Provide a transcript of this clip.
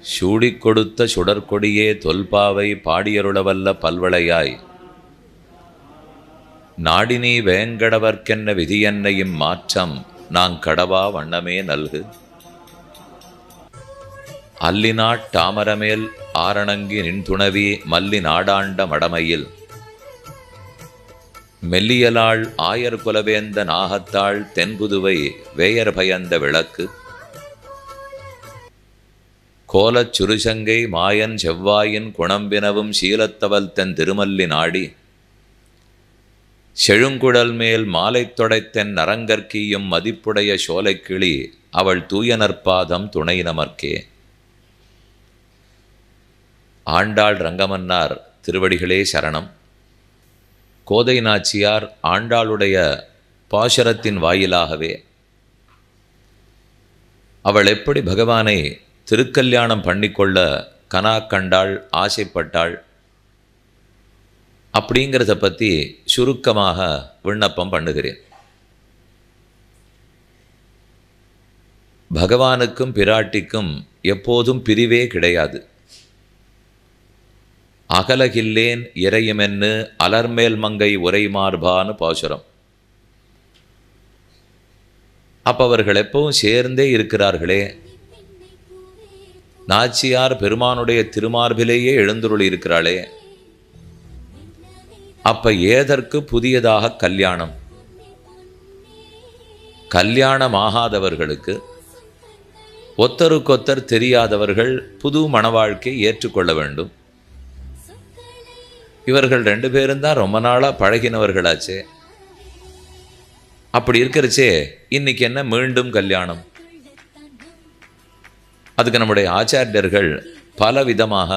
சூடிக் கொடுத்த சுடற்கொடியே தொல்பாவை பாடியருளவல்ல பல்வளையாய். நாடினி வேங்கடவர்க்கென்ன விதியன்னையும் மாற்றம் நான் கடவா வண்ணமே நல்கு. அல்லினாட் தாமரமேல் ஆரணங்கி நின்துணவி மல்லி நாடாண்ட மடமையில். மெல்லியலாள் ஆயர் குலவேந்த நாகத்தாள் தென்புதுவை வேயர் பயந்த விளக்கு. கோலச் சுருசங்கை மாயன் செவ்வாயின் குணம்பினவும் சீலத்தவல் தென் திருமல்லி நாடி. செழுங்குடல் மேல் மாலை தொடைத்தென் நரங்கற்கியும் மதிப்புடைய சோலைக்கிளி அவள் தூய நற்பாதம் துணை நமர்க்கே. ஆண்டாள் ரங்கமன்னார் திருவடிகளே சரணம். கோதை நாச்சியார் ஆண்டாளுடைய பாசரத்தின் வாயிலாகவே. அவள் எப்படி பகவானை திருக்கல்யாணம் பண்ணிக்கொள்ள கனா கண்டாள் ஆசைப்பட்டாள். அப்படிங்கிறத பற்றி சுருக்கமாக விண்ணப்பம் பண்ணுகிறேன். பகவானுக்கும் பிராட்டிக்கும் எப்போதும் பிரிவே கிடையாது. அகலகில்லேன் இறையுமென்னு அலர்மேல் மங்கை உரை மார்பான்னு பாசுரம். அப்போ அவர்கள் எப்பவும் சேர்ந்தே இருக்கிறார்களே நாச்சியார் பெருமானுடைய திருமார்பிலேயே எழுந்துருளி இருக்கிறாளே அப்ப ஏதற்கு புதியதாக கல்யாணம்? கல்யாணம் ஆகாதவர்களுக்கு ஒத்தருக்கொத்தர் தெரியாதவர்கள் புது மணவாழ்க்கை ஏற்றுக்கொள்ள வேண்டும். இவர்கள் ரெண்டு பேரும் தான் ரொம்ப நாளாக பழகினவர்களாச்சே. அப்படி இருக்கிறச்சே இன்னைக்கு என்ன மீண்டும் கல்யாணம்? அதுக்கு நம்முடைய ஆச்சாரியர்கள் பல விதமாக